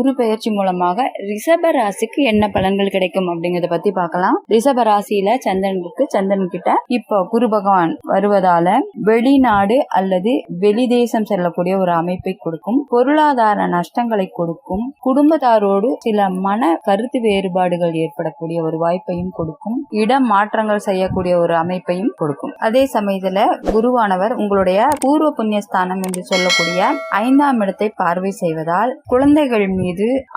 குரு பெயர்ச்சி மூலமாக ரிஷப ராசிக்கு என்ன பலன்கள் கிடைக்கும் அப்படிங்கறத பத்தி பார்க்கலாம். ரிஷப ராசியில சந்திரனுக்கு சந்திரன் கிட்ட இப்போ குரு பகவான் வருவதால வெளிநாடு அல்லது வெளி தேசம் செல்லக்கூடிய ஒரு அமைப்பை கொடுக்கும். பொருளாதார நஷ்டங்களை கொடுக்கும். குடும்பத்தாரோடு சில மன கருத்து வேறுபாடுகள் ஏற்படக்கூடிய ஒரு வாய்ப்பையும் கொடுக்கும். இடம் மாற்றங்கள் செய்யக்கூடிய ஒரு அமைப்பையும் கொடுக்கும். அதே சமயத்துல குருவானவர் உங்களுடைய பூர்வ புண்ணியஸ்தானம் என்று சொல்லக்கூடிய ஐந்தாம் இடத்தை பார்வை செய்வதால் குழந்தைகள் மீது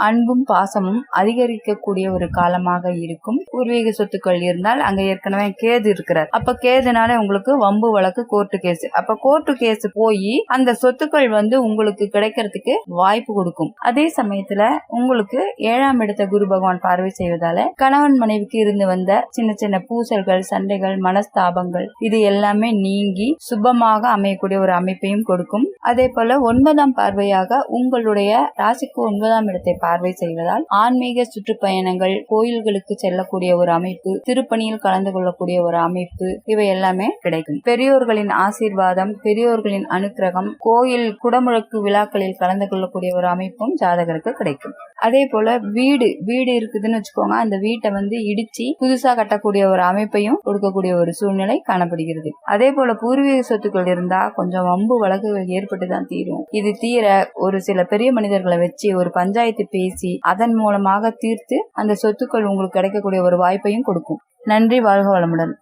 அன்பும் பாசமும் அதிகரிக்கக்கூடிய ஒரு காலமாக இருக்கும். பூர்வீக சொத்துக்கள் இருந்தால் அங்க ஏற்கனவே கேது இருக்கிறார். அப்ப கேதுனால உங்களுக்கு வம்பு வழக்கு கோர்ட்டு கேஸ் அப்ப கோர்ட்டு கேஸ் போய் அந்த சொத்துக்கள் வந்து உங்களுக்கு கிடைக்கிறதுக்கு வாய்ப்பு கொடுக்கும். அதே சமயத்துல உங்களுக்கு ஏழாம் இடத்த குரு பகவான் பார்வை செய்வதால கணவன் மனைவிக்கு இருந்து வந்த சின்ன சின்ன பூசல்கள் சண்டைகள் மனஸ்தாபங்கள் இது எல்லாமே நீங்கி சுபமாக அமையக்கூடிய ஒரு அமைப்பையும் கொடுக்கும். அதே போல ஒன்பதாம் பார்வையாக உங்களுடைய ராசிக்கு ஒன்பதாம் இடத்தை பார்வை செய்வதால் ஆன்மீக சுற்றுப்பயணங்கள் கோயில்களுக்கு செல்லக்கூடிய ஒரு அமைப்பு திருப்பணியில் கலந்து கொள்ளக்கூடிய ஒரு அமைப்பு இவை எல்லாமே கிடைக்கும். பெரியோர்களின் ஆசீர்வாதம் பெரியோர்களின் அனுக்கிரகம் கோயில் குடமுழக்கு விழாக்களில் கலந்து கொள்ளக்கூடிய ஒரு அமைப்பும் ஜாதகருக்கு கிடைக்கும். அதே போல வீடு வீடு இருக்குதுன்னு வச்சுக்கோங்க அந்த வீட்டை வந்து இடிச்சு புதுசா கட்டக்கூடிய ஒரு அமைப்பையும் கொடுக்கக்கூடிய ஒரு சூழ்நிலை காணப்படுகிறது. அதே போல பூர்வீக சொத்துக்கள் இருந்தா கொஞ்சம் வம்பு வழக்குகள் ஏற்பட்டு தான் தீரும். இது தீர ஒரு சில பெரிய மனிதர்களை வச்சு ஒரு பஞ்சாயத்து பேசி அதன் மூலமாக தீர்த்து அந்த சொத்துக்கள் உங்களுக்கு கிடைக்கக்கூடிய ஒரு வாய்ப்பையும் கொடுக்கும். நன்றி வாழ்க வளமுடன்.